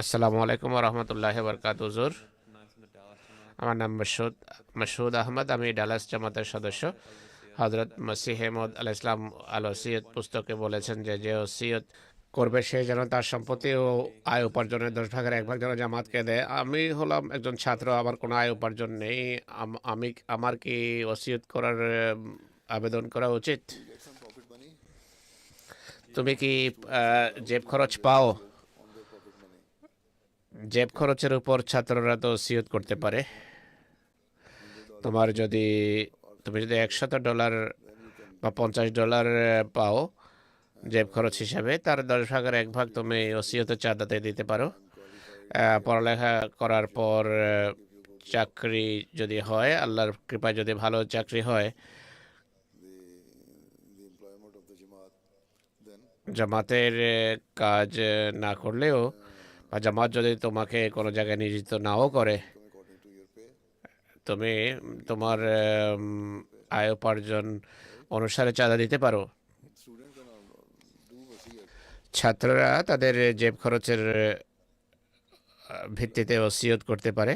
আসসালামু আলাইকুম রহমতুল্লাহ বরকাত হুজুর. আমার নাম মসুদ মসুদ আহমদ, আমি ডালাস জামাতের সদস্য। হজরত মসিহেমদ আল ইসলাম আল ওসিয়ত পুস্তকে বলেছেন যে যে ওসিয়ত করবে, সে যেন তার সম্পত্তি ও আয় উপার্জনের দশ ভাগের এক ভাগ যেন জামাতকে দেয়। আমি হলাম একজন ছাত্র, আমার কোনো আয় উপার্জন নেই। আমি আমার কি ওসিয়ত করার আবেদন করা উচিত? তুমি কি জেব খরচ পাও? জেব খরচের উপর ছাত্ররা তো সিয়ত করতে পারে। তোমার যদি, তুমি যদি একশত ডলার বা পঞ্চাশ ডলার পাও জেব খরচ হিসাবে, তার দশ ভাগের এক ভাগ তুমি ওসিয়ত চাঁদাতে দিতে পারো। পড়ালেখা করার পর চাকরি যদি হয়, আল্লাহর কৃপায় যদি ভালো চাকরি হয় জামাতের কাজ না করলেও বা জামাত যদি তোমাকে কোনো জায়গায় নিয়োজিত নাও করে, তুমি তোমার আয় উপার্জন অনুসারে চাঁদা দিতে পারো ছাত্ররা তাদের জেব খরচের ভিত্তিতে ওসিয়ত করতে পারে.